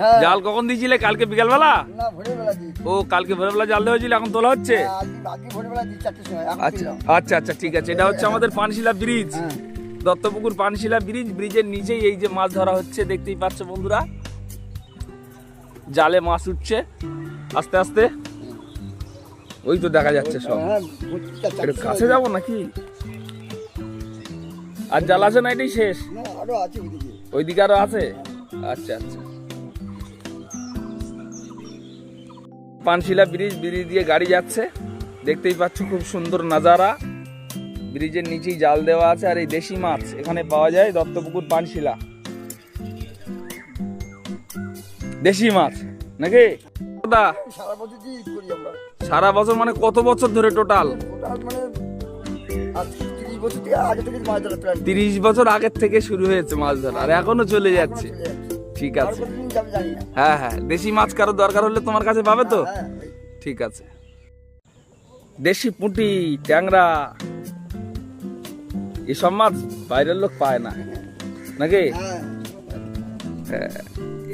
হ্যাঁ। জাল কখন দিয়েছিলে? কালকে বিকালবেলা? ও কালকে ভোরবেলা জাল দেওয়া হয়েছিল এখন তোলা হচ্ছে? হ্যাঁ, আচ্ছা আচ্ছা আচ্ছা ঠিক আছে। এটা হচ্ছে আমাদের পানশিলা ব্রিজ। হ্যাঁ। দত্তপুকুর পানশিলা ব্রিজ। ব্রিজের নিচেই এই যে মাছ ধরা হচ্ছে দেখতেই পাচ্ছ বন্ধুরা। জালে মাছ উঠছে আস্তে আস্তে। ওই তো দেখা যাচ্ছে সব। একটু কাছে যাব নাকি? আর জাল আছে না এটাই শেষ? ওইদিকে আরও আছে? আচ্ছা আচ্ছা। পানশিলা ব্রিজ ব্রিজ দিয়ে গাড়ি যাচ্ছে। দেখতেই পাচ্ছ খুব সুন্দর নাজারা। ব্রিজের নিচেই জাল দেওয়া আছে আর এই দেশি মাছ এখানে পাওয়া যায় দত্তপুকুর পানশিলা। দেশি মাছ নাকি? দাদা সারা বছর মানে কত বছর ধরে টোটাল? মানে তিরিশ বছর আগের থেকে শুরু হয়েছে মাছ ধরা আর এখনও চলে যাচ্ছে। ঠিক আছে। হ্যাঁ হ্যাঁ দেশি মাছ কারও দরকার হলে তোমার কাছে পাবে তো? হ্যাঁ ঠিক আছে। দেশি পুঁটি ট্যাংরা এসব মাছ বাইরের লোক পায় না। নাকি? হ্যাঁ হ্যাঁ,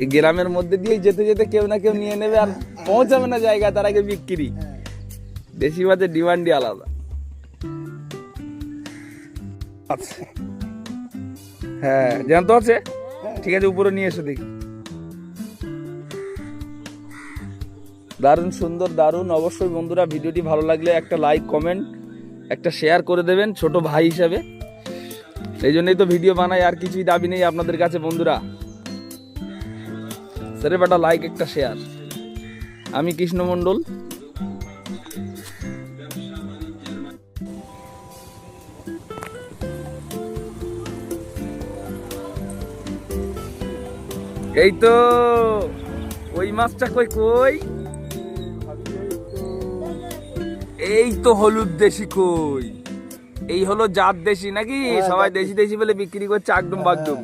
এই গ্রামের মধ্যে দিয়ে যেতে যেতে কেউ না কেউ নিয়ে নেবে আর পৌঁছাবে না জায়গায় তার আগে বিক্রি। হ্যাঁ। দেশি মাছের ডিমান্ডই আলাদা। আচ্ছা। হ্যাঁ জ্যান্ত আছে? ঠিক আছে, উপরে নিয়ে এসো দেখি। দারুণ সুন্দর, দারুণ। অবশ্যই বন্ধুরা ভিডিওটি ভালো লাগলে একটা লাইক কমেন্ট একটা শেয়ার করে দেবেন ছোট ভাই হিসাবে। সেই জন্যই তো ভিডিও বানাই, আর কিছুই দাবি নেই আপনাদের কাছে বন্ধুরা। স্যারে বেটা লাইক একটা শেয়ার আমি কৃষ্ণ মণ্ডল এই তো ওই মাছটা কই কই এই তো হলুদ দেশি কই এই হলো জাত দেশি নাকি সবাই দেশি দেশি বলে বিক্রি করছে একদম বাগদুম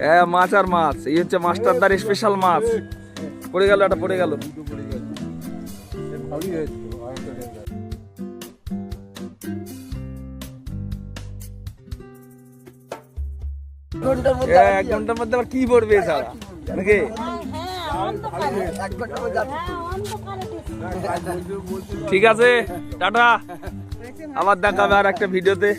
হ্যাঁ মাছ আর মাছ এই হচ্ছে মাস্টারদার স্পেশাল মাছ পড়ে গেল এটা পড়ে গেল ঘণ্টার মধ্যে এক ঘণ্টার মধ্যে আবার কি পড়বে এছাড়া নাকি? ঠিক আছে টাটা। আবার দেখাবে আর একটা ভিডিওতে।